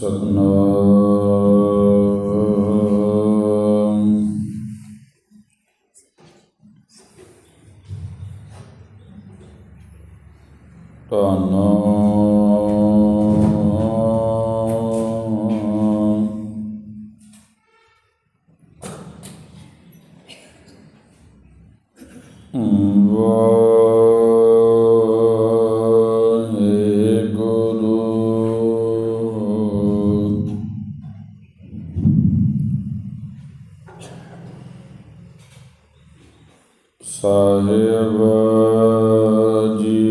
ਸਤਨਾਮ। ਸਾਹਿਬ ਜੀ।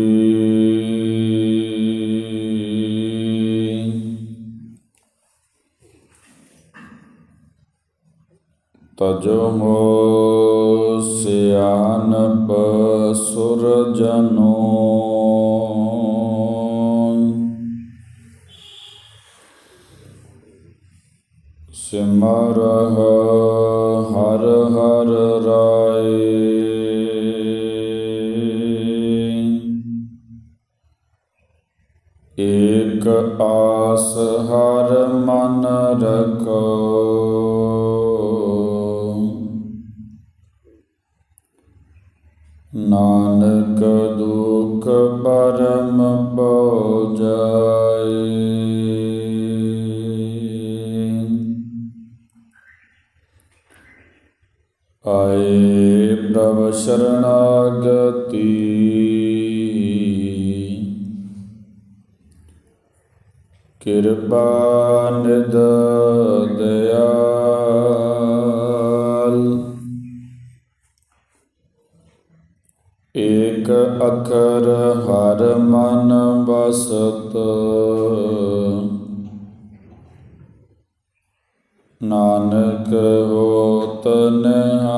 ਤਜੋ ਮੋ ਸਿਆਨਪ ਸੁਰਜਨੋ। ਸਿਮਰ ਹਰ ਮਨ ਰਖੋ। ਨਾਨਕ ਦੁਖ ਪਰਮ ਪਉ ਜਾਏ ਆਏ ਪ੍ਰਭ ਸ਼ਰਣਾਗਤੀ ਕਿਰਪਾ ਨਿਦ ਦਇਆਲ ਏਕ ਅਖਰ ਹਰ ਮਨ ਬਸਤ ਨਾਨਕ ਹੋਤ ਨਿਹਾਲ।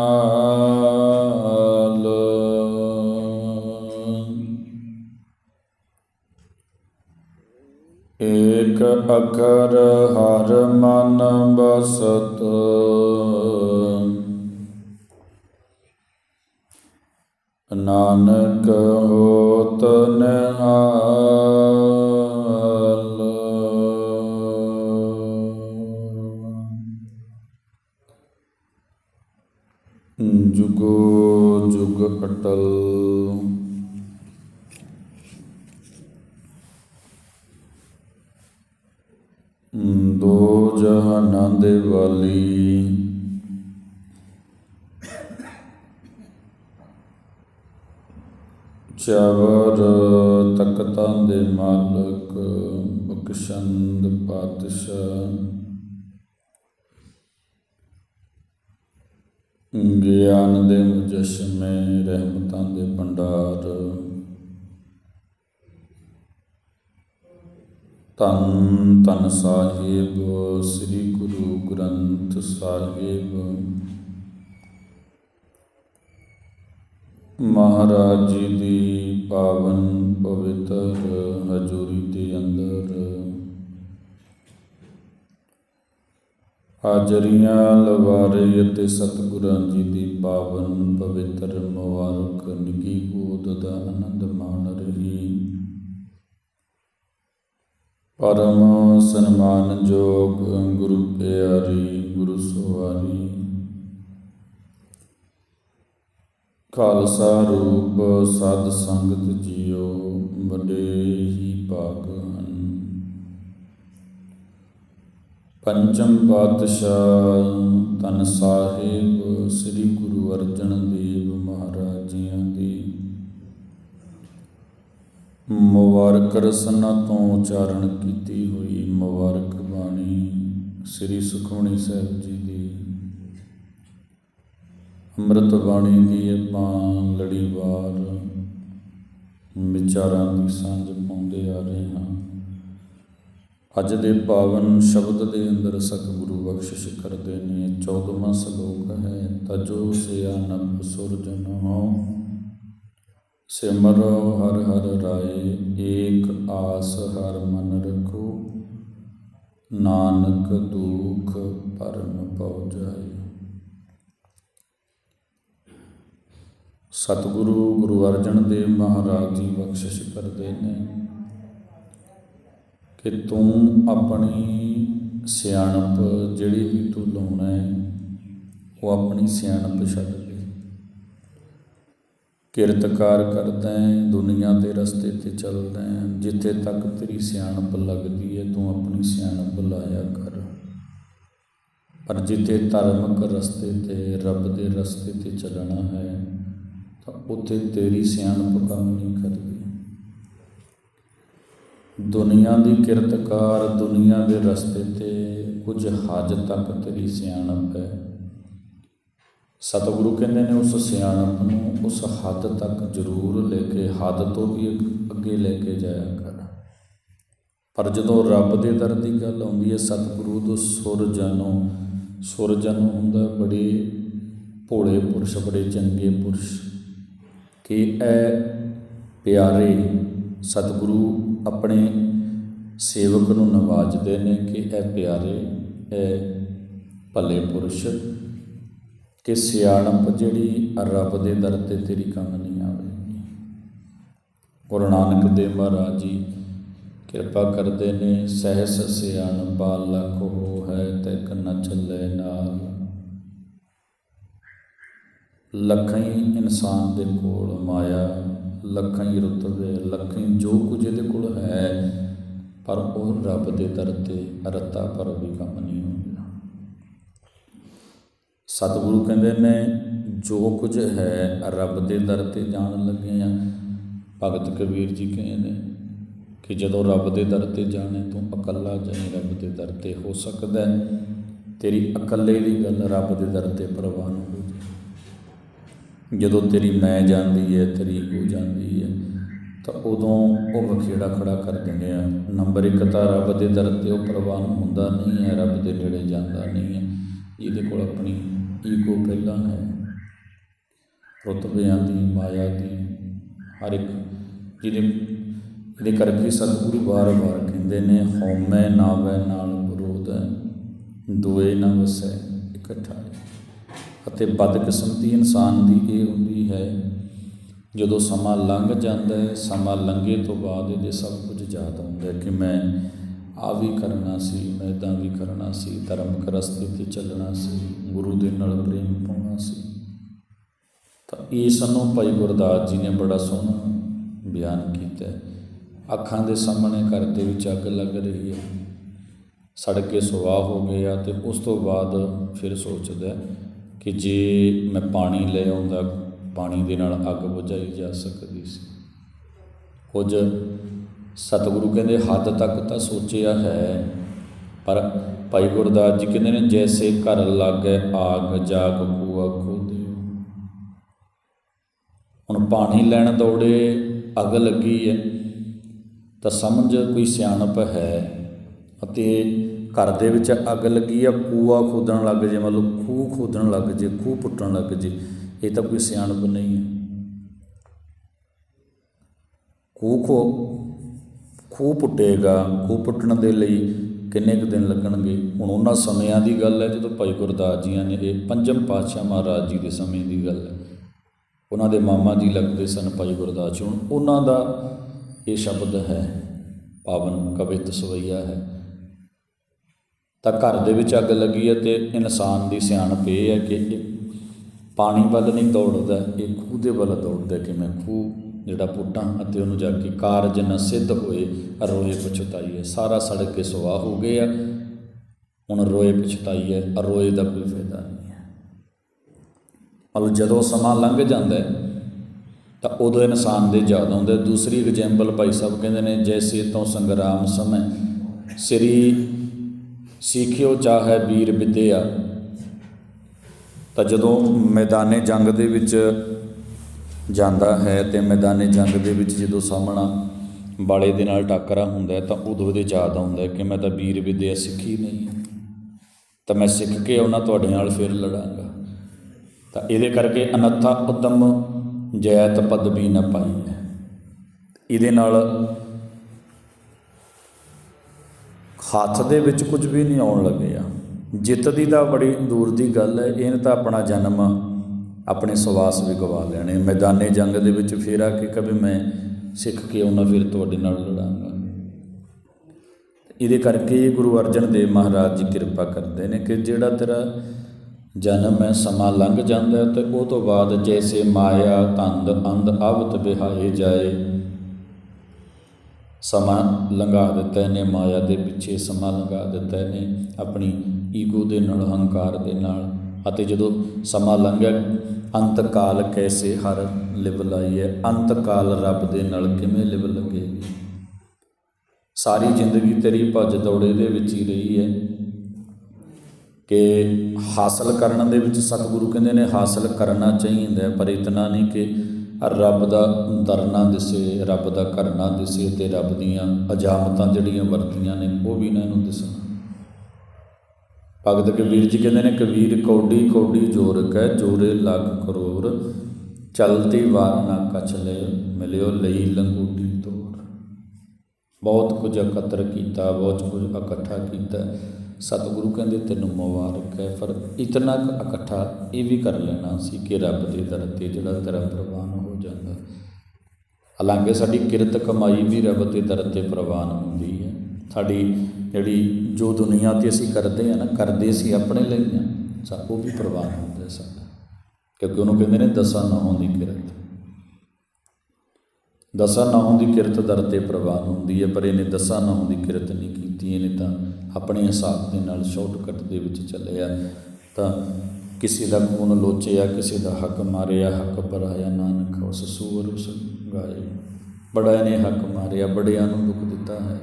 ਏਕ ਅਖਰ ਹਰ ਮਨ ਬਸਤ। ਨਾਨਕ ਹੋਤ ਨਿਹਾਲ। ਜੁਗੋ ਜੁਗ ਅਟਲ ਦੋ ਜਹਾਨਾਂ ਵਾਲੀ। ਚਾਵਰ ਤਖਤਾਂ ਦੇ ਮਾਲਕ ਬਖਸ਼ੰਦ ਪਾਤਸ਼ਾਹ। ਗਿਆਨ ਦੇ ਮੁਜਸ਼ਮੇ ਰਹਿਮਤਾਂ ਦੇ ਭੰਡਾਰ। ਤਨ ਤਨ ਸਾਹਿਬ, ਸ੍ਰੀ ਗੁਰੂ ਗ੍ਰੰਥ ਸਾਹਿਬ। ਮਹਾਰਾਜ ਜੀ ਦੀ ਪਾਵਨ ਪਵਿੱਤਰ ਹਜ਼ੂਰੀ ਦੇ ਅੰਦਰ ਹਾਜ਼ਰੀਆਂ ਲਵਾਰੇ ਅਤੇ ਸਤਿਗੁਰਾਂ ਜੀ ਦੀ ਪਾਵਨ ਪਵਿੱਤਰ ਮੁਬਾਰਕ ਨਿੱਕੀ ਗੋਦ ਦਾ ਆਨੰਦ ਮਾਣ ਰਹੀ ਪਰਮ ਸਨਮਾਨਯੋਗ ਗੁਰੂ ਪਿਆਰੀ, ਗੁਰੂ ਸਵਾਰੀ। ਖਾਲਸਾ ਰੂਪ ਸਦ ਸੰਗਤ ਜੀਓ, ਵੱਡੇ ਹੀ ਭਾਗ ਹਨ ਪੰਚਮ ਪਾਤਸ਼ਾਹ ਤਨ ਸਾਹਿਬ, ਸ੍ਰੀ ਗੁਰੂ ਅਰਜਨ ਦੇਵ ਮਹਾਰਾਜ ਜੀਆਂ ਦੀ ਮੁਬਾਰਕ ਰਸਨਾ ਤੋਂ ਉਚਾਰਨ ਕੀਤੀ ਹੋਈ ਮੁਬਾਰਕ ਬਾਣੀ ਸ੍ਰੀ ਸੁਖਮਣੀ ਸਾਹਿਬ ਜੀ ਦੀ। ਅੰਮ੍ਰਿਤ ਬਾਣੀ ਦੀ ਆਪਾਂ ਲੜੀਵਾਰ ਵਿਚਾਰਾਂ ਦੀ ਸਾਂਝ ਪਾਉਂਦੇ ਆ ਰਹੇ ਹਾਂ। ਅੱਜ ਦੇ ਪਾਵਨ ਸ਼ਬਦ ਦੇ ਅੰਦਰ ਸਤਿਗੁਰੂ ਬਖਸ਼ਿਸ਼ ਕਰਦੇ ਨੇ। 14ਵਾਂ ਸ਼ਲੋਕ ਹੈ, ਤਜੋ ਸਿਆਨਪ ਸੁਰਜਨ। ਹੋ ਸਿਮਰੋ ਹਰ ਹਰ ਰਾਏ, ਏਕ ਆਸ ਹਰ ਮਨ ਰਖੋ। ਨਾਨਕ ਦੁਖ ਪਰਮ ਪਉ ਜਾਏ। ਸਤਿਗੁਰੂ ਗੁਰੂ ਅਰਜਨ ਦੇਵ ਮਹਾਰਾਜ ਜੀ ਬਖਸ਼ਿਸ਼ ਕਰਦੇ ਨੇ ਕਿ ਤੂੰ ਆਪਣੀ ਸਿਆਣਪ ਜਿਹੜੀ ਵੀ ਤੂੰ ਲਾਉਣਾ ਹੈ, ਉਹ ਆਪਣੀ ਸਿਆਣਪ ਛੱਡ ਕਿਰਤਕਾਰ ਕਰਦਾ ਹੈ ਦੁਨੀਆ ਦੇ ਰਸਤੇ ਤੇ ਚੱਲਦਾ ਹੈ ਜਿੱਥੇ ਤੱਕ ਤੇਰੀ ਸਿਆਣਪ ਲੱਗਦੀ ਹੈ ਤੂੰ ਆਪਣੀ ਸਿਆਣਪ ਲਾਇਆ ਕਰ। ਪਰ ਜਿੱਥੇ ਧਾਰਮਿਕ ਰਸਤੇ ਤੇ, ਰੱਬ ਦੇ ਰਸਤੇ ਤੇ ਚੱਲਣਾ ਹੈ, ਤਾਂ ਉੱਥੇ ਤੇਰੀ ਸਿਆਣਪ ਕੰਮ ਨਹੀਂ ਕਰਦੀ। ਦੁਨੀਆ ਦੀ ਕਿਰਤਕਾਰ ਦੁਨੀਆ ਦੇ ਰਸਤੇ ਤੇ, ਕੁਝ ਹੱਦ ਤੱਕ ਤੇਰੀ ਸਿਆਣਪ ਹੈ। ਸਤਿਗੁਰੂ ਕਹਿੰਦੇ ਨੇ, ਉਸ ਸਿਆਣਪ ਨੂੰ ਉਸ ਹੱਦ ਤੱਕ ਜ਼ਰੂਰ ਲੈ ਕੇ, ਹੱਦ ਤੋਂ ਵੀ ਅੱਗੇ ਲੈ ਕੇ ਜਾਇਆ ਕਰ। ਪਰ ਜਦੋਂ ਰੱਬ ਦੇ ਦਰ ਦੀ ਗੱਲ ਆਉਂਦੀ ਹੈ, ਸਤਿਗੁਰੂ ਤੋਂ ਸੁਰ ਜਾਨੋ ਸੁਰ ਜਾਨੋ ਹੁੰਦਾ ਬੜੇ ਭੋਲੇ ਪੁਰਸ਼, ਬੜੇ ਚੰਗੇ ਪੁਰਸ਼। ਕਿ ਇਹ ਪਿਆਰੇ ਸਤਿਗੁਰੂ ਆਪਣੇ ਸੇਵਕ ਨੂੰ ਨਵਾਜਦੇ ਨੇ ਕਿ ਇਹ ਪਿਆਰੇ ਇਹ ਭਲੇ ਪੁਰਸ਼। ਕਿ ਸਿਆਣਪ ਜਿਹੜੀ ਰੱਬ ਦੇ ਦਰ ਤੇ ਤੇਰੀ ਕੰਮ ਨਹੀਂ ਆਵੇਗੀ। ਗੁਰੂ ਨਾਨਕ ਦੇਵ ਮਹਾਰਾਜ ਜੀ, ਕਿਰਪਾ ਕਰਦੇ ਨੇ, ਸਹਿਸ ਸਿਆਣਪਾ ਲੱਖ ਹੋ ਹੈ ਤੇ ਕੰਨ ਚੱਲੇ ਨਾਲ। ਲੱਖਾਂ ਇਨਸਾਨ ਦੇ ਕੋਲ ਮਾਇਆ ਲੱਖਾਂ ਹੀ ਰੁਤਬੇ ਲੱਖਾਂ ਜੋ ਕੁਝ ਇਹਦੇ ਕੋਲ ਹੈ, ਪਰ ਉਹ ਰੱਬ ਦੇ ਦਰ ਤੇ ਰਤਾ ਪਰ ਵੀ ਕੰਮ ਨਹੀਂ ਹੁੰਦਾ। ਸਤਿਗੁਰੂ ਕਹਿੰਦੇ ਨੇ ਜੋ ਕੁਝ ਹੈ ਰੱਬ ਦੇ ਦਰ ਤੇ ਜਾਣ ਲੱਗੇ ਆ ਭਗਤ ਕਬੀਰ ਜੀ ਕਹਿੰਦੇ ਨੇ ਕਿ ਜਦੋਂ ਰੱਬ ਦੇ ਦਰ ਤੇ ਜਾਣੇ, ਤੂੰ ਇਕੱਲਾ ਜਾਏ ਰੱਬ ਦੇ ਦਰ ਤੇ ਹੋ ਸਕਦਾ ਤੇਰੀ ਇਕੱਲੇ ਦੀ ਗੱਲ ਰੱਬ ਦੇ ਦਰ ਤੇ ਪ੍ਰਵਾਨ ਹੋ ਜਾਏ। ਜਦੋਂ ਤੇਰੀ ਮੈਂ ਜਾਂਦੀ ਹੈ, ਤੇਰੀ ਹੋ ਜਾਂਦੀ ਹੈ, ਤਾਂ ਉਦੋਂ ਉਹ ਬਖੇੜਾ ਖੜਾ ਕਰ ਦਿੰਦੇ ਆ। ਨੰਬਰ ਇੱਕ ਤਾਂ ਰੱਬ ਦੇ ਦਰ ਤੇ ਉਹ ਪ੍ਰਵਾਨ ਹੁੰਦਾ ਨਹੀਂ ਹੈ, ਰੱਬ ਦੇ ਨੇੜੇ ਜਾਂਦਾ ਨਹੀਂ ਜਿਹਦੇ ਕੋਲ ਆਪਣੀ ਈਗੋ ਪਹਿਲਾਂ ਹੈ, ਰੁਤਬਿਆਂ ਦੀ, ਮਾਇਆ ਦੀ, ਹਰ ਇੱਕ ਜਿਹਦੇ ਇਹਦੇ ਕਰਕੇ ਸਤਿਗੁਰੂ ਵਾਰ-ਵਾਰ ਕਹਿੰਦੇ ਨੇ, ਹਉਮੈ ਨਾਵੈ ਨਾਲ ਵਿਰੋਧ ਹੈ, ਦੋਏ ਨਾ ਵਸੈ ਇਕੱਠਾ ਹੈ। ਅਤੇ ਬਦਕਿਸਮਤੀ ਇਨਸਾਨ ਦੀ ਇਹ ਹੁੰਦੀ ਹੈ, ਜਦੋਂ ਸਮਾਂ ਲੰਘ ਜਾਂਦਾ ਹੈ, ਸਮਾਂ ਲੰਘੇ ਤੋਂ ਬਾਅਦ ਇਹਦੇ ਸਭ ਕੁਝ ਯਾਦ ਆਉਂਦਾ ਕਿ ਮੈਂ ਆ ਵੀ ਕਰਨਾ ਸੀ, ਮੈਂ ਇਦਾਂ ਵੀ ਕਰਨਾ ਸੀ ਧਰਮਕ ਰਸਤੇ ਤੇ ਚੱਲਣਾ ਸੀ, ਗੁਰੂ ਦੇ ਨਾਲ ਪ੍ਰੇਮ ਪਾਉਣਾ ਸੀ। ਤਾਂ ਇਹ ਸਾਨੂੰ ਭਾਈ ਗੁਰਦਾਸ ਜੀ ਨੇ ਬੜਾ ਸੋਹਣਾ ਬਿਆਨ ਕੀਤਾ। ਅੱਖਾਂ ਦੇ ਸਾਹਮਣੇ ਘਰ ਦੇ ਵਿੱਚ ਅੱਗ ਲੱਗ ਰਹੀ ਹੈ। ਸੜ ਕੇ ਸੁਆਹ ਹੋ ਗਿਆ ਤੇ ਉਸ ਤੋਂ ਬਾਅਦ ਫਿਰ ਸੋਚਦਾ ਕਿ ਜੇ ਮੈਂ ਪਾਣੀ ਲੈ ਆਉਂਦਾ, ਪਾਣੀ ਦੇ ਨਾਲ ਅੱਗ ਬੁਝਾਈ ਜਾ ਸਕਦੀ ਸੀ। ਕੁਝ ਸਤਿਗੁਰੂ ਕਹਿੰਦੇ, ਹੱਦ ਤੱਕ ਤਾਂ ਸੋਚਿਆ ਹੈ, ਪਰ ਭਾਈ ਗੁਰਦਾਸ ਜੀ ਕਹਿੰਦੇ ਨੇ, ਜੈਸੇ ਘਰ ਲਾਗੇ ਆਗ ਜਾਗ ਕੂਆ ਖੋਦੇ ਹੁਣ ਪਾਣੀ ਲੈਣ ਦੌੜੇ, ਅੱਗ ਲੱਗੀ ਹੈ, ਤਾਂ ਸਮਝ ਕੋਈ ਸਿਆਣਪ ਹੈ। ਅਤੇ ਘਰ ਦੇ ਵਿੱਚ ਅੱਗ ਲੱਗੀ ਆ ਕੂਆ ਖੋਦਣ ਲੱਗ ਜੇ ਮਤਲਬ ਖੂਹ ਖੋਦਣ ਲੱਗ ਜੇ, ਖੂਹ ਪੁੱਟਣ ਲੱਗ ਜੇ, ਇਹ ਤਾਂ ਕੋਈ ਸਿਆਣਪ ਨਹੀਂ ਹੈ। ਖੂਹ ਖੋ ਖੂਹ ਪੁੱਟੇਗਾ, ਖੂਹ ਪੁੱਟਣ ਦੇ ਲਈ ਕਿੰਨੇ ਕੁ ਦਿਨ ਲੱਗਣਗੇ? ਹੁਣ ਉਹਨਾਂ ਸਮਿਆਂ ਦੀ ਗੱਲ ਹੈ, ਜਦੋਂ ਭਾਈ ਗੁਰਦਾਸ ਜੀਆਂ ਨੇ ਇਹ ਪੰਜਮ ਪਾਤਸ਼ਾਹ ਮਹਾਰਾਜ ਜੀ ਦੇ ਸਮੇਂ ਦੀ ਗੱਲ ਹੈ। ਉਹਨਾਂ ਦੇ ਮਾਮਾ ਜੀ ਲੱਗਦੇ ਸਨ ਭਾਈ ਗੁਰਦਾਸ ਜੀ। ਹੁਣ ਉਹਨਾਂ ਦਾ ਇਹ ਸ਼ਬਦ ਹੈ, ਪਾਵਨ ਕਵਿਤ ਸਵਈਆ ਹੈ। ਤਾਂ ਘਰ ਦੇ ਵਿੱਚ ਅੱਗ ਲੱਗੀ ਹੈ ਤੇ ਇਨਸਾਨ ਦੀ ਸਿਆਣਪ ਇਹ ਹੈ ਕਿ ਇਹ ਪਾਣੀ ਵੱਲ ਨਹੀਂ ਦੌੜਦਾ, ਇਹ ਖੂਹ ਦੇ ਵੱਲ ਦੌੜਦਾ ਕਿ ਮੈਂ ਖੂਹ ਜਿਹੜਾ ਪੁੱਟਾਂ ਅਤੇ ਉਹਨੂੰ ਜਾ ਕੇ ਕਾਰਜ ਨਾ ਸਿੱਧ ਹੋਏ ਰੋਏ ਪਛਤਾਈਏ ਸਾਰਾ ਸੜਕ ਕੇ ਸੁਆਹ ਹੋ ਗਏ ਆ। ਹੁਣ ਰੋਏ ਪਛਤਾਈ ਰੋਏ ਦਾ ਕੋਈ ਫਾਇਦਾ ਨਹੀਂ ਹੈ। ਮਤਲਬ ਜਦੋਂ ਸਮਾਂ ਲੰਘ ਜਾਂਦਾ ਹੈ, ਤਾਂ ਉਦੋਂ ਇਨਸਾਨ ਦੇ ਯਾਦ ਆਉਂਦੇ ਦੂਸਰੀ ਐਗਜ਼ਾਮਪਲ ਭਾਈ ਸਾਹਿਬ ਕਹਿੰਦੇ ਨੇ ਜੈਸੇ ਤੋਂ ਸੰਗਰਾਮ ਸਮੇਂ, ਸ੍ਰੀ ਸਿੱਖਿਓ ਚਾਹੇ ਵੀਰ ਵਿਦਿਆ। ਤਾਂ ਜਦੋਂ ਮੈਦਾਨੇ ਜੰਗ ਦੇ ਵਿੱਚ ਜਾਂਦਾ ਹੈ ਤੇ ਮੈਦਾਨੇ ਜੰਗ ਦੇ ਵਿੱਚ ਜਦੋਂ ਸਾਹਮਣਾ ਬਾਲੇ ਦੇ ਨਾਲ ਟੱਕਰਾ ਹੁੰਦਾ ਤਾਂ ਉਦੋਂ ਦੇ ਯਾਦ ਆਉਂਦਾ ਕਿ ਮੈਂ ਤਾਂ ਵੀਰ ਵਿਦਿਆ ਸਿੱਖੀ ਨਹੀਂ ਤਾਂ ਮੈਂ ਸਿੱਖ ਕੇ ਉਹਨਾਂ ਤੁਹਾਡੇ ਨਾਲ ਫਿਰ ਲੜਾਂਗਾ। ਤਾਂ ਇਹਦੇ ਕਰਕੇ ਅਨੱਥਾ ਉਦਮ ਜੈਤ ਪਦਵੀ ਨਾ ਪਾਈ ਹੈ। ਇਹਦੇ ਨਾਲ ਹੱਥ ਦੇ ਵਿੱਚ ਕੁਝ ਵੀ ਨਹੀਂ ਆਉਣ ਲੱਗਿਆ ਜਿੱਤ ਦੀ ਤਾਂ ਬੜੀ ਦੂਰ ਦੀ ਗੱਲ ਹੈ ਇਹਨੇ ਤਾਂ ਆਪਣਾ ਜਨਮ ਆਪਣੇ ਸਵਾਸ ਵੀ ਗਵਾ ਲੈਣੇ। ਮੈਦਾਨੇ ਜੰਗ ਦੇ ਵਿੱਚ ਫੇਰ ਆ ਕੇ ਕਦੇ ਮੈਂ ਸਿੱਖ ਕੇ ਉਹਨਾਂ ਫਿਰ ਤੁਹਾਡੇ ਨਾਲ ਲੜਾਂਗਾ। ਇਹਦੇ ਕਰਕੇ ਹੀ ਗੁਰੂ ਅਰਜਨ ਦੇਵ ਮਹਾਰਾਜ ਜੀ ਕਿਰਪਾ ਕਰਦੇ ਨੇ ਕਿ ਜਿਹੜਾ ਤੇਰਾ ਜਨਮ ਹੈ, ਸਮਾਂ ਲੰਘ ਜਾਂਦਾ ਹੈ ਤੇ ਉਹ ਤੋਂ ਬਾਅਦ ਜੈਸੇ ਮਾਇਆ, ਤੰਦ, ਅੰਧ, ਅਵਤ ਬਿਹਾਏ ਜਾਏ। ਸਮਾਂ ਲੰਘਾ ਦਿੱਤਾ ਨੇ ਮਾਇਆ ਦੇ ਪਿੱਛੇ ਸਮਾਂ ਲੰਘਾ ਦਿੱਤਾ ਨੇ ਆਪਣੀ ਈਗੋ ਦੇ ਨਾਲ, ਹੰਕਾਰ ਦੇ ਨਾਲ। ਅਤੇ ਜਦੋਂ ਸਮਾਂ ਲੰਘਿਆ ਅੰਤ ਕਾਲ ਕੈਸੇ ਹਰ ਲਿਵ ਲਾਈਏ ਅੰਤ ਕਾਲ ਰੱਬ ਦੇ ਨਾਲ ਕਿਵੇਂ ਲਿਵ ਲੱਗੇਗੀ ਸਾਰੀ ਜ਼ਿੰਦਗੀ ਤੇਰੀ ਭੱਜ ਦੌੜੇ ਦੇ ਵਿੱਚ ਹੀ ਰਹੀ ਹੈ ਕਿ ਹਾਸਲ ਕਰਨ ਦੇ ਵਿੱਚ ਸਤਿਗੁਰੂ ਕਹਿੰਦੇ ਨੇ, ਹਾਸਲ ਕਰਨਾ ਚਾਹੀਦਾ ਪਰ ਇਤਨਾ ਨਹੀਂ ਕਿ ਰੱਬ ਦਾ ਦਰਨਾ ਦਿਸੇ, ਰੱਬ ਦਾ ਕਰਨਾ ਦਿਸੇ ਤੇ ਰੱਬ ਦੀਆਂ ਅਜਾਮਤਾਂ ਜਿਹੜੀਆਂ ਵਰਤੀਆਂ ਨੇ, ਉਹ ਵੀ ਨਾ ਇਹਨੂੰ ਦਿਸਣ। ਭਗਤ ਕਬੀਰ ਜੀ ਕਹਿੰਦੇ ਨੇ, ਕਬੀਰ ਕੌਡੀ ਕੌਡੀ ਜੋਰ ਕੈ, ਜੋਰੇ ਲੱਖ ਕਰੋੜ ਚਲਤੀ ਵਾਰ ਨਾ ਕਛਲੇ ਮਿਲਿਓ ਲਈ ਲੰਗੂਟੀ ਤੋੜ ਬਹੁਤ ਕੁਝ ਇਕੱਤਰ ਕੀਤਾ, ਬਹੁਤ ਕੁਝ ਇਕੱਠਾ ਕੀਤਾ। ਸਤਿਗੁਰੂ ਕਹਿੰਦੇ, ਤੈਨੂੰ ਮੁਬਾਰਕ ਹੈ, ਪਰ ਇਤਨਾ ਕੁ ਇਕੱਠਾ ਇਹ ਵੀ ਕਰ ਲੈਣਾ ਸੀ ਕਿ ਰੱਬ ਦੇ ਦਰ ਤੇ ਜਿਹੜਾ ਤੇਰਾ ਪ੍ਰਵਾਨ ਹੋ ਜਾਂਦਾ। ਹਾਲਾਂਕਿ ਸਾਡੀ ਕਿਰਤ ਕਮਾਈ ਵੀ ਰੱਬ ਦੇ ਦਰ ਤੇ ਪ੍ਰਵਾਨ ਹੁੰਦੀ ਹੈ। ਸਾਡੀ ਜਿਹੜੀ ਜੋ ਦੁਨੀਆ ਤੇ ਅਸੀਂ ਕਰਦੇ ਆ ਨਾ, ਕਰਦੇ ਸੀ ਆਪਣੇ ਲਈ ਆ ਸਾ ਉਹ ਵੀ ਪ੍ਰਵਾਨ ਹੁੰਦਾ ਸਾਡਾ। ਕਿਉਂਕਿ ਉਹਨੂੰ ਕਹਿੰਦੇ ਨੇ ਦਸਾਂ ਨਹੁੰ ਦੀ ਕਿਰਤ। ਦਸਾਂ ਨਹੁੰ ਦੀ ਕਿਰਤ ਦਰ ਤੇ ਪ੍ਰਵਾਨ ਹੁੰਦੀ ਹੈ, ਪਰ ਇਹਨੇ ਦਸਾਂ ਨਹੁੰ ਦੀ ਕਿਰਤ ਨਹੀਂ ਕੀਤੀ, ਇਹਨੇ ਤਾਂ ਆਪਣੇ ਹਿਸਾਬ ਦੇ ਨਾਲ ਸ਼ਾਰਟਕਟ ਦੇ ਵਿੱਚ ਚੱਲਿਆ। ਤਾਂ ਕਿਸੇ ਦਾ ਖੂਨ ਲੋਚਿਆ, ਕਿਸੇ ਦਾ ਹੱਕ ਮਾਰਿਆ, ਹੱਕ ਬਰਾਇਆ ਨਾਨਕ ਉਸ ਸੂਰ ਉਸ ਗਾਏ। ਬੜਾ ਨੇ ਹੱਕ ਮਾਰਿਆ, ਬੜਿਆਂ ਨੂੰ ਦੁੱਖ ਦਿੱਤਾ ਹੈ।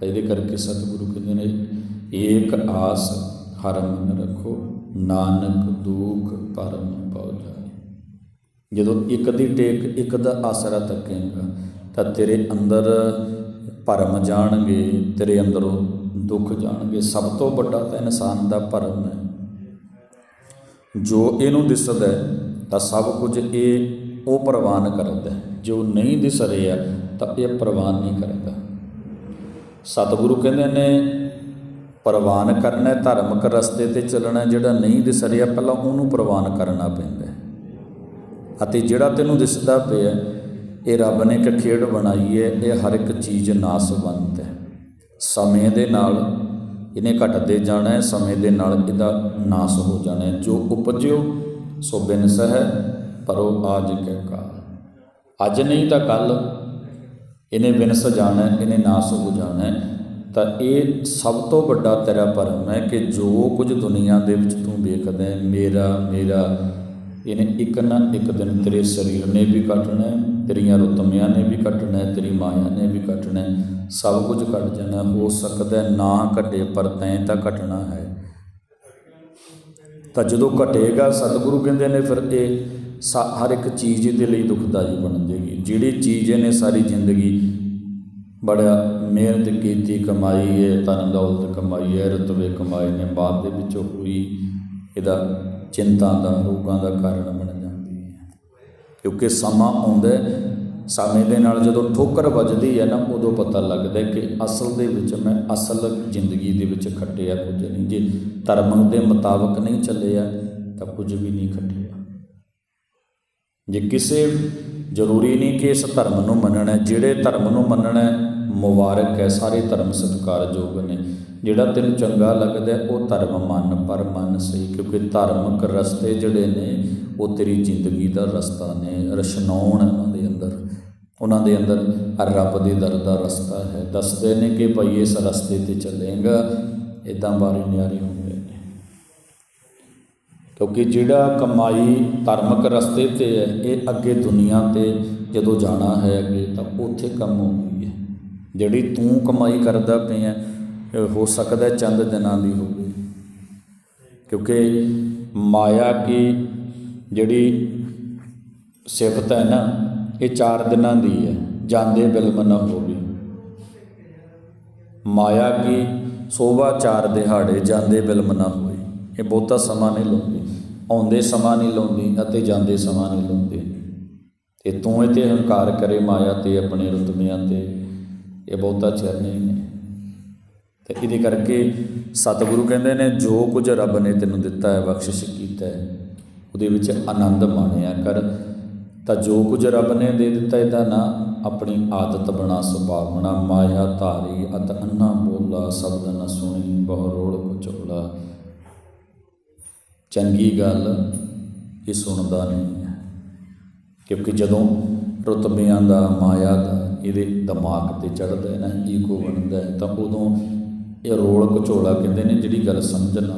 ਤਾਂ ਇਹਦੇ ਕਰਕੇ ਸਤਿਗੁਰੂ ਕਹਿੰਦੇ ਨੇ, ਏਕ ਆਸ ਹਰ ਮਨ ਰੱਖੋ, ਨਾਨਕ ਦੁਖ ਪਰਮ ਪਉ ਜਾਏ। ਜਦੋਂ ਇੱਕ ਦੀ ਟੇਕ ਇੱਕ ਦਾ ਆਸਰਾ ਤੱਕੇਗਾ, ਤਾਂ ਤੇਰੇ ਅੰਦਰ ਭਰਮ ਜਾਣਗੇ, ਤੇਰੇ ਅੰਦਰੋਂ ਦੁੱਖ ਜਾਣਗੇ। ਸਭ ਤੋਂ ਵੱਡਾ ਤਾਂ ਇਨਸਾਨ ਦਾ ਭਰਮ ਹੈ। ਜੋ ਇਹਨੂੰ ਦਿਸਦਾ ਹੈ, ਤਾਂ ਸਭ ਕੁਝ ਇਹ ਉਹ ਪ੍ਰਵਾਨ ਕਰਦਾ ਹੈ। ਜੋ ਨਹੀਂ ਦਿਸ ਰਿਹਾ, ਤਾਂ ਇਹ ਪ੍ਰਵਾਨ ਨਹੀਂ ਕਰਦਾ। ਸਤਿਗੁਰੂ ਕਹਿੰਦੇ ਨੇ ਪ੍ਰਵਾਨ ਕਰਨਾ ਹੈ, ਧਾਰਮਿਕ ਰਸਤੇ ਤੇ ਚੱਲਣਾ ਜਿਹੜਾ ਨਹੀਂ ਦਿਸ ਰਿਹਾ ਪਹਿਲਾਂ ਉਹਨੂੰ ਪ੍ਰਵਾਨ ਕਰਨਾ ਪੈਂਦਾ ਅਤੇ ਜਿਹੜਾ ਤੈਨੂੰ ਦਿਸਦਾ ਪਿਆ ਇਹ ਰੱਬ ਨੇ ਇੱਕ ਖੇਡ ਬਣਾਈ ਹੈ ਇਹ ਹਰ ਇੱਕ ਚੀਜ਼ ਨਾਸਵੰਤ ਹੈ। ਸਮੇਂ ਦੇ ਨਾਲ ਇਹਨੇ ਘਟਦੇ ਜਾਣਾ ਹੈ ਸਮੇਂ ਦੇ ਨਾਲ ਇਹਦਾ ਨਾਸ ਹੋ ਜਾਣਾ ਹੈ। ਜੋ ਉਪਜਿਓ ਸੋ ਬਿਨਸ ਹੈ ਪਰ ਉਹ ਆਜ ਕੇ ਕਾਲ। ਅੱਜ ਨਹੀਂ ਤਾਂ ਕੱਲ ਇਹਨੇ ਵਿਨਸ ਜਾਣਾ ਇਹਨੇ ਨਾਸ ਹੋ ਜਾਣਾ ਤਾਂ ਇਹ ਸਭ ਤੋਂ ਵੱਡਾ ਤੇਰਾ ਭਰਮ ਹੈ ਕਿ ਜੋ ਕੁਝ ਦੁਨੀਆ ਦੇ ਵਿੱਚ ਤੂੰ ਵੇਖਦਾ ਹੈ, ਮੇਰਾ ਮੇਰਾ, ਇਹਨੇ ਇੱਕ ਨਾ ਇੱਕ ਦਿਨ ਤੇਰੇ ਸਰੀਰ ਨੇ ਵੀ ਕੱਟਣਾ ਤੇਰੀਆਂ ਰੁਤਮਿਆਂ ਨੇ ਵੀ ਕੱਟਣਾ ਤੇਰੀ ਮਾਇਆ ਨੇ ਵੀ ਕੱਟਣਾ ਸਭ ਕੁਝ ਕੱਟ ਜਾਣਾ, ਹੋ ਸਕਦਾ ਨਾ ਘਟੇ, ਪਰ ਤੈਂ ਤਾਂ ਘਟਣਾ ਹੈ। ਤਾਂ ਜਦੋਂ ਘਟੇਗਾ, ਸਤਿਗੁਰੂ ਕਹਿੰਦੇ ਨੇ ਫਿਰ ਇਹ ਹਰ ਇੱਕ ਚੀਜ਼ ਇਹਦੇ ਲਈ ਦੁਖਦਾਈ ਬਣ ਜਾਏਗੀ ਜਿਹੜੀ ਚੀਜ਼ ਇਹਨੇ ਸਾਰੀ ਜ਼ਿੰਦਗੀ ਬੜਾ ਮਿਹਨਤ ਕੀਤੀ, ਕਮਾਈ ਹੈ, ਧਨ ਦੌਲਤ ਕਮਾਈ ਹੈ, ਰਤਬੇ ਕਮਾਏ ਨੇ, ਬਾਅਦ ਦੇ ਵਿੱਚ ਹੋਈ ਇਹਦਾ ਚਿੰਤਾ ਦਾ, ਰੋਗਾਂ ਦਾ ਕਾਰਨ ਬਣ ਜਾਂਦੀ ਹੈ। ਕਿਉਂਕਿ ਸਮਾਂ ਆਉਂਦਾ ਸਮੇਂ ਦੇ ਨਾਲ ਜਦੋਂ ਠੋਕਰ ਵੱਜਦੀ ਹੈ ਨਾ, ਉਦੋਂ ਪਤਾ ਲੱਗਦਾ ਕਿ ਅਸਲ ਦੇ ਵਿੱਚ ਮੈਂ ਅਸਲ ਜ਼ਿੰਦਗੀ ਦੇ ਵਿੱਚ ਖੱਟਿਆ ਕੁਝ ਨਹੀਂ। ਜੇ ਧਰਮ ਦੇ ਮੁਤਾਬਕ ਨਹੀਂ ਚੱਲਿਆ, ਤਾਂ ਕੁਝ ਵੀ ਨਹੀਂ ਖੱਟਿਆ। ਜੇ ਕਿਸੇ ਜ਼ਰੂਰੀ ਨਹੀਂ ਕਿ ਇਸ ਧਰਮ ਨੂੰ ਮੰਨਣਾ, ਜਿਹੜੇ ਧਰਮ ਨੂੰ ਮੰਨਣਾ ਮੁਬਾਰਕ ਹੈ, ਸਾਰੇ ਧਰਮ ਸਤਿਕਾਰਯੋਗ ਨੇ। ਜਿਹੜਾ ਤੈਨੂੰ ਚੰਗਾ ਲੱਗਦਾ ਉਹ ਧਰਮ ਮੰਨ, ਪਰ ਮੰਨ ਸਹੀ, ਕਿਉਂਕਿ ਧਾਰਮਿਕ ਰਸਤੇ ਜਿਹੜੇ ਨੇ, ਉਹ ਤੇਰੀ ਜ਼ਿੰਦਗੀ ਦਾ ਰਸਤਾ ਨੇ, ਰਸ਼ਨਾਉਣ ਹੈ ਉਹਨਾਂ ਦੇ ਅੰਦਰ। ਉਹਨਾਂ ਦੇ ਅੰਦਰ ਰੱਬ ਦੇ ਦਰ ਦਾ ਰਸਤਾ ਹੈ। ਦੱਸਦੇ ਨੇ ਕਿ ਭਾਈ ਇਸ ਰਸਤੇ ਤੇ ਚੱਲੇਗਾ। ਇਦਾਂ ਬਾਰੇ ਨਿਆਰੇ ਹੁੰਦੇ ਨੇ ਕਿਉਂਕਿ ਜਿਹੜਾ ਕਮਾਈ ਧਾਰਮਿਕ ਰਸਤੇ ਤੇ ਹੈ, ਇਹ ਅੱਗੇ ਦੁਨੀਆ ਤੇ ਜਦੋਂ ਜਾਣਾ ਹੈ ਅੱਗੇ, ਤਾਂ ਉੱਥੇ ਕੰਮ ਹੋਊਗੀ ਹੈ। ਜਿਹੜੀ ਤੂੰ ਕਮਾਈ ਕਰਦਾ ਪਿਆ ਇਹ ਹੋ ਸਕਦਾ ਚੰਦ ਦਿਨਾਂ ਦੀ ਹੋਵੇ। ਕਿਉਂਕਿ ਮਾਇਆ ਕੀ ਜਿਹੜੀ ਸਿਫਤ ਹੈ ਨਾ, ਇਹ ਚਾਰ ਦਿਨਾਂ ਦੀ ਹੈ, ਜਾਂਦੇ ਬਿਲਮ ਨਾ ਹੋਵੇ ਮਾਇਆ ਕੀ ਸੋਭਾ ਚਾਰ ਦਿਹਾੜੇ ਜਾਂਦੇ ਬਿਲਮ ਨਾ ਹੋਵੇ ਇਹ ਬਹੁਤਾ ਸਮਾਂ ਨਹੀਂ ਲਾਉਂਦੀ। ਆਉਂਦੇ ਸਮਾਂ ਨਹੀਂ ਲਾਉਂਦੀ ਅਤੇ ਜਾਂਦੇ ਸਮਾਂ ਨਹੀਂ ਲਾਉਂਦੀ। ਤੇ ਤੂੰ ਇਹ ਤੇ ਹੰਕਾਰ ਕਰੇ ਮਾਇਆ ਤੇ ਆਪਣੇ ਰੁਤਬਿਆਂ ਤੇ। ਇਹ ਬਹੁਤਾ ਚਿਰ ਨਹੀਂ ਨੇ। ਤੇ ਇਹਦੇ ਕਰਕੇ ਸਤਿਗੁਰੂ ਕਹਿੰਦੇ ਨੇ, ਜੋ ਕੁਝ ਰੱਬ ਨੇ ਤੈਨੂੰ ਦਿੱਤਾ ਹੈ, ਬਖਸ਼ਿਸ਼ ਕੀਤਾ ਹੈ, ਉਹਦੇ ਵਿੱਚ ਆਨੰਦ ਮਾਣਿਆ ਕਰ। ਤਾਂ ਜੋ ਕੁਝ ਰੱਬ ਨੇ ਦੇ ਦਿੱਤਾ, ਇਹਦਾ ਨਾ ਆਪਣੀ ਆਦਤ ਬਣਾ, ਸੁਭਾਅ ਬਣਾ। ਮਾਇਆ ਧਾਰੀ ਅਤ ਅੰਨਾ ਬੋਲਾ, ਸ਼ਬਦ ਨ ਸੁਣੀ ਬਹੁ ਰੋਲ ਕੁਚੋਲਾ। ਚੰਗੀ ਗੱਲ ਇਹ ਸੁਣਦਾ ਨਹੀਂ ਹੈ। ਕਿਉਂਕਿ ਜਦੋਂ ਰੁਤਬਿਆਂ ਦਾ ਮਾਇਆ ਦਾ ਇਹਦੇ ਦਿਮਾਗ ਤੇ ਚੜਦਾ ਹੈ ਨਾ ਈਗੋ ਬਣਦਾ ਹੈ ਤਾਂ ਉਦੋਂ ਇਹ ਰੋਲ ਘਚੋਲਾ ਕਹਿੰਦੇ ਨੇ ਜਿਹੜੀ ਗੱਲ ਸਮਝ ਨਾ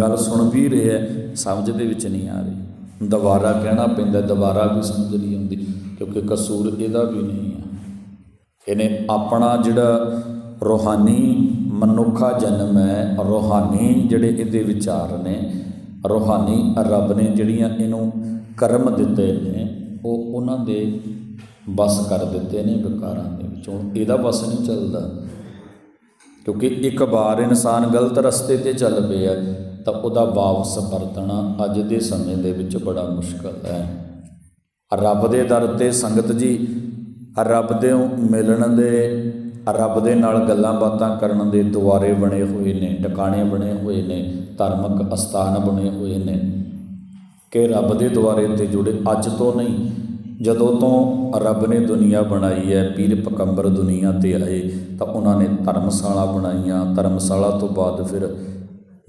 ਗੱਲ ਸੁਣ ਵੀ ਰਿਹਾ ਹੈ, ਸਮਝ ਦੇ ਵਿੱਚ ਨਹੀਂ ਆ ਰਹੀ। ਦੁਬਾਰਾ ਕਹਿਣਾ ਪੈਂਦਾ ਦੁਬਾਰਾ ਵੀ ਸਮਝ ਨਹੀਂ ਆਉਂਦੀ ਕਿਉਂਕਿ ਕਸੂਰ ਇਹਦਾ ਵੀ ਨਹੀਂ ਹੈ। ਇਹਨੇ ਆਪਣਾ ਜਿਹੜਾ ਰੋਹਾਨੀ ਮਨੁੱਖਾ ਜਨਮ ਹੈ। ਰੋਹਾਨੀ ਜਿਹੜੇ ਇਹਦੇ ਵਿਚਾਰ ਨੇ, ਰੋਹਾਨੀ ਰੱਬ ਨੇ ਜਿਹੜੀਆਂ ਇਹਨੂੰ ਕਰਮ ਦਿੱਤੇ ਨੇ, ਉਹ ਉਹਨਾਂ ਦੇ ਬਸ ਕਰ ਦਿੱਤੇ ਨੇ ਵਿਕਾਰਾਂ ਦੇ ਵਿੱਚ। ਇਹਦਾ ਬਸ ਨਹੀਂ ਚੱਲਦਾ। ਕਿਉਂਕਿ ਇੱਕ ਵਾਰ ਇਨਸਾਨ ਗਲਤ ਰਸਤੇ ਤੇ ਚੱਲ ਪਿਆ, ਤਾਂ ਉਹਦਾ ਵਾਪਸ ਪਰਤਣਾ ਅੱਜ ਦੇ ਸਮੇਂ ਦੇ ਵਿੱਚ ਬੜਾ ਮੁਸ਼ਕਲ ਹੈ। ਰੱਬ ਦੇ ਦਰ ਤੇ ਸੰਗਤ ਜੀ, ਰੱਬ ਦੇ ਮਿਲਣ ਦੇ ਰੱਬ ਦੇ ਨਾਲ ਗੱਲਾਂ ਬਾਤਾਂ ਕਰਨ ਦੇ ਦੁਆਰੇ ਬਣੇ ਹੋਏ ਨੇ, ਟਿਕਾਣੇ ਬਣੇ ਹੋਏ ਨੇ, ਧਾਰਮਿਕ ਅਸਥਾਨ ਬਣੇ ਹੋਏ ਨੇ ਕਿ ਰੱਬ ਦੇ ਦੁਆਰੇ ਤੇ ਜੁੜੇ। ਅੱਜ ਤੋਂ ਨਹੀਂ, ਜਦੋਂ ਤੋਂ ਰੱਬ ਨੇ ਦੁਨੀਆ ਬਣਾਈ ਹੈ, ਪੀਰ ਪਕੰਬਰ ਦੁਨੀਆ ਤੇ ਆਏ, ਤਾਂ ਉਹਨਾਂ ਨੇ ਧਰਮਸ਼ਾਲਾ ਬਣਾਈਆਂ। ਧਰਮਸ਼ਾਲਾ ਤੋਂ ਬਾਅਦ ਫਿਰ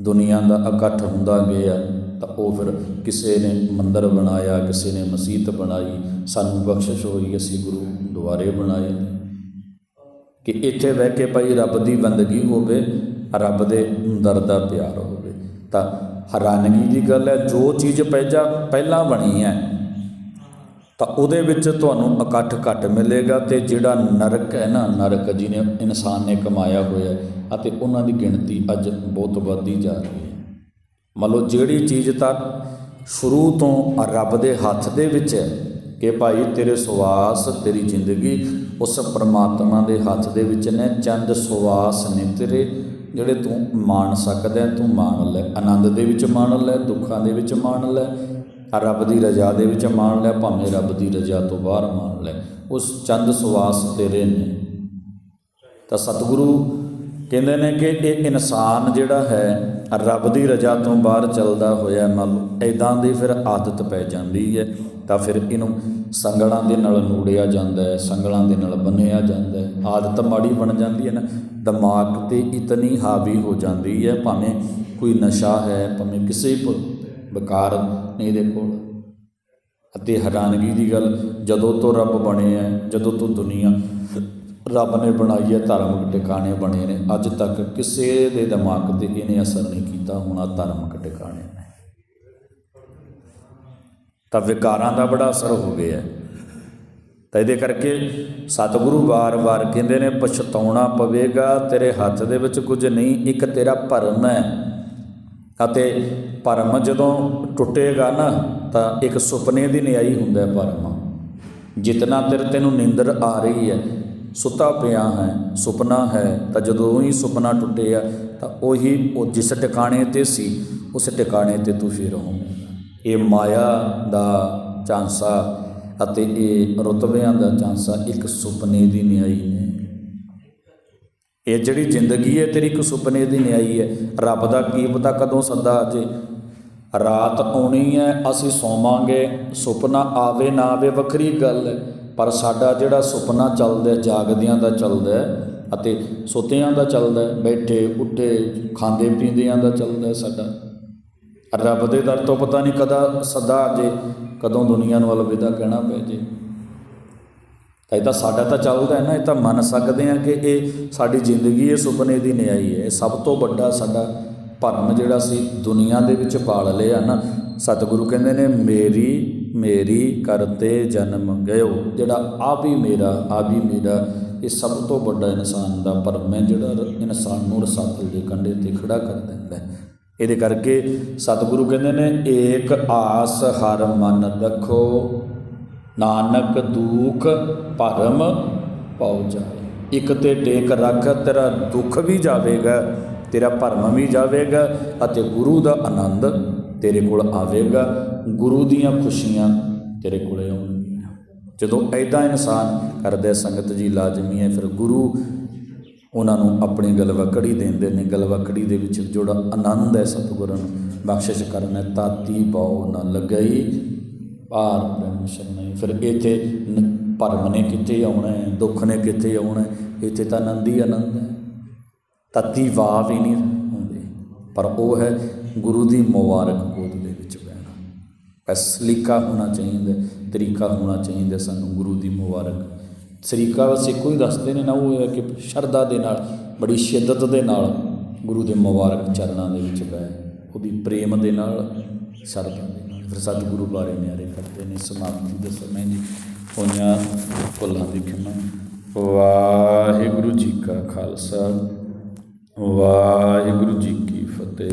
ਦੁਨੀਆ ਦਾ ਇਕੱਠ ਹੁੰਦਾ ਗਿਆ, ਤਾਂ ਉਹ ਫਿਰ ਕਿਸੇ ਨੇ ਮੰਦਰ ਬਣਾਇਆ, ਕਿਸੇ ਨੇ ਮਸਜਿਦ ਬਣਾਈ, ਸਾਨੂੰ ਬਖਸ਼ਿਸ਼ ਹੋਈ, ਅਸੀਂ ਗੁਰੂ ਦੁਆਰੇ ਬਣਾਏ। ਕਿ ਇੱਥੇ ਬਹਿ ਕੇ ਭਾਈ ਰੱਬ ਦੀ ਬੰਦਗੀ ਹੋਵੇ, ਰੱਬ ਦੇ ਦਰ ਦਾ ਪਿਆਰ ਹੋਵੇ। ਤਾਂ ਹੈਰਾਨਗੀ ਦੀ ਗੱਲ ਹੈ, ਜੋ ਚੀਜ਼ ਪਹਿਜਾ ਪਹਿਲਾਂ ਬਣੀ ਹੈ, ਤਾਂ ਉਹਦੇ ਵਿੱਚ ਤੁਹਾਨੂੰ ਇਕੱਠ ਘੱਟ ਮਿਲੇਗਾ ਤੇ ਜਿਹੜਾ ਨਰਕ ਹੈ ਨਾ, ਨਰਕ ਜਿਹਨੇ ਇਨਸਾਨ ਨੇ ਕਮਾਇਆ ਹੋਇਆ ਅਤੇ ਉਹਨਾਂ ਦੀ ਗਿਣਤੀ ਅੱਜ ਬਹੁਤ ਵੱਧਦੀ ਜਾ ਰਹੀ ਹੈ। ਮੰਨ ਲਓ ਜਿਹੜੀ ਚੀਜ਼ ਤਾਂ ਸ਼ੁਰੂ ਤੋਂ ਰੱਬ ਦੇ ਹੱਥ ਦੇ ਵਿੱਚ ਹੈ, ਕਿ ਭਾਈ ਤੇਰੇ ਸਵਾਸ, ਤੇਰੀ ਜ਼ਿੰਦਗੀ ਉਸ ਪਰਮਾਤਮਾ ਦੇ ਹੱਥ ਦੇ ਵਿੱਚ ਨੇ, ਚੰਦ ਸਵਾਸ ਨੇ ਤੇਰੇ, ਜਿਹੜੇ ਤੂੰ ਮਾਣ ਸਕਦਾ ਤੂੰ ਮਾਣ ਲੈ। ਆਨੰਦ ਦੇ ਵਿੱਚ ਮਾਣ ਲੈ, ਦੁੱਖਾਂ ਦੇ ਵਿੱਚ ਮਾਣ ਲੈ, ਰੱਬ ਦੀ ਰਜ਼ਾ ਦੇ ਵਿੱਚ ਮਾਣ ਲੈ, ਭਾਵੇਂ ਰੱਬ ਦੀ ਰਜ਼ਾ ਤੋਂ ਬਾਹਰ ਮਾਣ ਲੈ। ਉਸ ਚੰਦ ਸਵਾਸ ਤੇਰੇ ਨੇ। ਤਾਂ ਸਤਿਗੁਰੂ ਕਹਿੰਦੇ ਨੇ ਕਿ ਇਹ ਇਨਸਾਨ ਜਿਹੜਾ ਹੈ, ਰੱਬ ਦੀ ਰਜ਼ਾ ਤੋਂ ਬਾਹਰ ਚੱਲਦਾ ਹੋਇਆ ਮੰਨ ਲਓ ਐਦਾਂ ਦੀ ਫਿਰ ਆਦਤ ਪੈ ਜਾਂਦੀ ਹੈ। ਤਾਂ ਫਿਰ ਇਹਨੂੰ ਸੰਗਲਾਂ ਦੇ ਨਾਲ ਨੂੜਿਆ ਜਾਂਦਾ ਹੈ, ਸੰਗਲਾਂ ਦੇ ਨਾਲ ਬੰਨਿਆ ਜਾਂਦਾ ਹੈ। ਆਦਤ ਮਾੜੀ ਬਣ ਜਾਂਦੀ ਹੈ ਨਾ, ਦਿਮਾਗ ਤੇ ਇਤਨੀ ਹਾਵੀ ਹੋ ਜਾਂਦੀ ਹੈ, ਭਾਵੇਂ ਕੋਈ ਨਸ਼ਾ ਹੈ, ਭਾਵੇਂ ਕਿਸੇ ਪ- ਵਿਕਾਰ ਨੇ ਇਹਦੇ ਕੋਲ। ਅਤੇ ਹੈਰਾਨਗੀ ਦੀ ਗੱਲ, ਜਦੋਂ ਤੋਂ ਰੱਬ ਬਣੇ ਹੈ, ਜਦੋਂ ਤੋਂ ਦੁਨੀਆ ਰੱਬ ਨੇ ਬਣਾਈ ਹੈ, ਧਾਰਮਿਕ ਟਿਕਾਣੇ ਬਣੇ ਨੇ, ਅੱਜ ਤੱਕ ਕਿਸੇ ਦੇ ਦਿਮਾਗ ਤੇ ਇਹਨੇ ਅਸਰ ਨਹੀਂ ਕੀਤਾ ਹੋਣਾ ਧਾਰਮਿਕ ਟਿਕਾਣੇ ਤਾਂ ਵਿਕਾਰਾਂ ਦਾ ਬੜਾ ਅਸਰ ਹੋ ਗਿਆ ਤਾਂ ਇਹਦੇ ਕਰਕੇ ਸਤਿਗੁਰੂ ਵਾਰ-ਵਾਰ ਕਹਿੰਦੇ ਨੇ, ਪਛਤਾਉਣਾ ਪਵੇਗਾ, ਤੇਰੇ ਹੱਥ ਦੇ ਵਿੱਚ ਕੁਝ ਨਹੀਂ, ਇੱਕ ਤੇਰਾ ਭਰਮ ਹੈ। ਅਤੇ ਭਰਮ ਜਦੋਂ ਟੁੱਟੇਗਾ ਨਾ, ਤਾਂ ਇੱਕ ਸੁਪਨੇ ਦੀ ਨਿਆਈ ਹੁੰਦਾ ਭਰਮ। ਜਿਤਨਾ ਤੇਰੇ ਤੈਨੂੰ ਨੀਂਦਰ ਆ ਰਹੀ ਹੈ, ਸੁੱਤਾ ਪਿਆ ਹੈ, ਸੁਪਨਾ ਹੈ, ਤਾਂ ਜਦੋਂ ਹੀ ਸੁਪਨਾ ਟੁੱਟਿਆ, ਤਾਂ ਉਹੀ ਉਹ ਜਿਸ ਟਿਕਾਣੇ ਤੇ ਸੀ, ਉਸ ਟਿਕਾਣੇ ਤੇ ਤੂੰ ਫਿਰ ਹੋਵੇਂਗਾ ਇਹ ਮਾਇਆ ਦਾ ਝਾਂਸਾ ਅਤੇ ਇਹ ਰੁਤਬਿਆਂ ਦਾ ਝਾਂਸਾ ਇੱਕ ਸੁਪਨੇ ਦੀ ਨਿਆਈ ਨੇ। ਇਹ ਜਿਹੜੀ ਜ਼ਿੰਦਗੀ ਹੈ, ਤੇਰੀ ਇੱਕ ਸੁਪਨੇ ਦੀ ਨਿਆਈ ਹੈ। ਰੱਬ ਦਾ ਕੀ ਪਤਾ ਕਦੋਂ ਸੱਦਾ ਆ ਜੇ ਰਾਤ ਆਉਣੀ ਹੈ, ਅਸੀਂ ਸੌਵਾਂਗੇ। ਸੁਪਨਾ ਆਵੇ ਨਾ ਆਵੇ, ਵੱਖਰੀ ਗੱਲ ਹੈ। ਪਰ ਸਾਡਾ ਜਿਹੜਾ ਸੁਪਨਾ ਚੱਲਦਾ ਜਾਗਦਿਆਂ ਦਾ ਚੱਲਦਾ ਅਤੇ ਸੁੱਤਿਆਂ ਦਾ ਚੱਲਦਾ ਬੈਠੇ, ਉੱਠੇ ਖਾਂਦੇ ਪੀਂਦਿਆਂ ਦਾ ਚੱਲਦਾ ਸਾਡਾ। ਰੱਬ ਦੇ ਦਰ ਤੋਂ ਪਤਾ ਨਹੀਂ ਕਦਾ ਸਦਾ ਆ ਜੇ, ਕਦੋਂ ਦੁਨੀਆ ਨੂੰ ਅਲਵਿਦਾ ਕਹਿਣਾ ਪੈ ਜੇ। ਤਾਂ ਇਹ ਤਾਂ ਸਾਡਾ ਤਾਂ ਚੱਲਦਾ ਹੈ ਨਾ, ਇਹ ਤਾਂ ਮੰਨ ਸਕਦੇ ਆ ਕਿ ਇਹ ਸਾਡੀ ਜ਼ਿੰਦਗੀ, ਇਹ ਸੁਪਨੇ ਦੀ ਨਿਆਈ ਹੈ। ਇਹ ਸਭ ਤੋਂ ਵੱਡਾ ਸਾਡਾ ਭਰਮ ਜਿਹੜਾ ਸੀ, ਦੁਨੀਆ ਦੇ ਵਿੱਚ ਪਾਲ ਲਿਆ ਨਾ। ਸਤਿਗੁਰੂ ਕਹਿੰਦੇ ਨੇ, ਮੇਰੀ ਮੇਰੀ ਕਰਤੇ ਜਨਮ ਗਇਓ। ਜਿਹੜਾ ਆ ਵੀ ਮੇਰਾ ਆ ਵੀ ਮੇਰਾ, ਇਹ ਸਭ ਤੋਂ ਵੱਡਾ ਇਨਸਾਨ ਦਾ ਭਰਮ ਹੈ, ਜਿਹੜਾ ਇਨਸਾਨ ਨੂੰ ਰਸਾਤਲ ਦੇ ਕੰਢੇ ਤੇ ਖੜਾ ਕਰ ਦਿੰਦਾ ਹੈ। ਇਹਦੇ ਕਰਕੇ ਸਤਿਗੁਰੂ ਕਹਿੰਦੇ ਨੇ, ਏਕ ਆਸ ਹਰ ਮਨ ਰੱਖੋ, ਨਾਨਕ ਦੁਖ ਭਰਮ ਪਾਉ ਜਾਏ। ਇੱਕ ਤੇ ਟੇਕ ਰੱਖ, ਤੇਰਾ ਦੁੱਖ ਵੀ ਜਾਵੇਗਾ, ਤੇਰਾ ਭਰਮ ਵੀ ਜਾਵੇਗਾ ਅਤੇ ਗੁਰੂ ਦਾ ਆਨੰਦ ਤੇਰੇ ਕੋਲ ਆਵੇਗਾ। ਗੁਰੂ ਦੀਆਂ ਖੁਸ਼ੀਆਂ ਤੇਰੇ ਕੋਲੇ ਆਉਣਗੀਆਂ। ਜਦੋਂ ਐਦਾਂ ਇਨਸਾਨ ਕਰਦੇ ਸੰਗਤ ਜੀ ਲਾਜ਼ਮੀ ਹੈ, ਫਿਰ ਗੁਰੂ ਉਹਨਾਂ ਨੂੰ ਆਪਣੀ ਗਲਵਕੜੀ ਦਿੰਦੇ ਨੇ। ਗਲਵਕੜੀ ਦੇ ਵਿੱਚ ਜਿਹੜਾ ਆਨੰਦ ਹੈ ਸਤਿਗੁਰਾਂ ਨੂੰ, ਬਖਸ਼ਿਸ਼ ਕਰਨਾ ਤਾਤੀ ਬਾਉ ਨਾ ਲਗਈ ਪਾਰ ਬ੍ਰਹਮ ਸ਼ਰਨਾਈ। ਫਿਰ ਇੱਥੇ ਨ- ਭਰਮ ਨੇ ਕਿੱਥੇ ਆਉਣਾ ਹੈ, ਦੁੱਖ ਨੇ ਕਿੱਥੇ ਆਉਣਾ ਹੈ, ਇੱਥੇ ਤਾਂ ਆਨੰਦ ਹੀ ਆਨੰਦ ਹੈ। ਤਤੀ ਵਾਹ ਵੀ ਨਹੀਂ ਹੁੰਦੇ, ਪਰ ਉਹ ਹੈ ਗੁਰੂ ਦੀ ਮੁਬਾਰਕ ਗੋਦ ਦੇ ਵਿੱਚ ਬਹਿਣਾ। ਬਸ ਸਲੀਕਾ ਹੋਣਾ ਚਾਹੀਦਾ, ਤਰੀਕਾ ਹੋਣਾ ਚਾਹੀਦਾ ਸਾਨੂੰ ਗੁਰੂ ਦੀ ਮੁਬਾਰਕ। ਸਰੀਕਾ ਬਸ ਇੱਕੋ ਹੀ ਦੱਸਦੇ ਨੇ ਨਾ, ਉਹ ਹੈ ਕਿ ਸ਼ਰਧਾ ਦੇ ਨਾਲ, ਬੜੀ ਸ਼ਿੱਦਤ ਦੇ ਨਾਲ ਗੁਰੂ ਦੇ ਮੁਬਾਰਕ ਚਰਨਾਂ ਦੇ ਵਿੱਚ ਪੈ ਉਹ ਵੀ ਪ੍ਰੇਮ ਦੇ ਨਾਲ ਸ਼ਰਧਾ ਦੇ ਨਾਲ। ਫਿਰ ਸਤਿਗੁਰੂ ਬਾਰੇ ਨਿਆਰੇ ਕਰਦੇ ਨੇ, ਸਮਾਪਤੀ ਦੇ ਸਮੇਂ ਜੀ ਹੋਈਆਂ ਭੁੱਲਾਂ ਦੀ ਖਿਮਾ। ਵਾਹਿਗੁਰੂ ਜੀ ਕਾ ਖਾਲਸਾ, ਵਾਹਿਗੁਰੂ ਜੀ ਕੀ ਫਤਿਹ।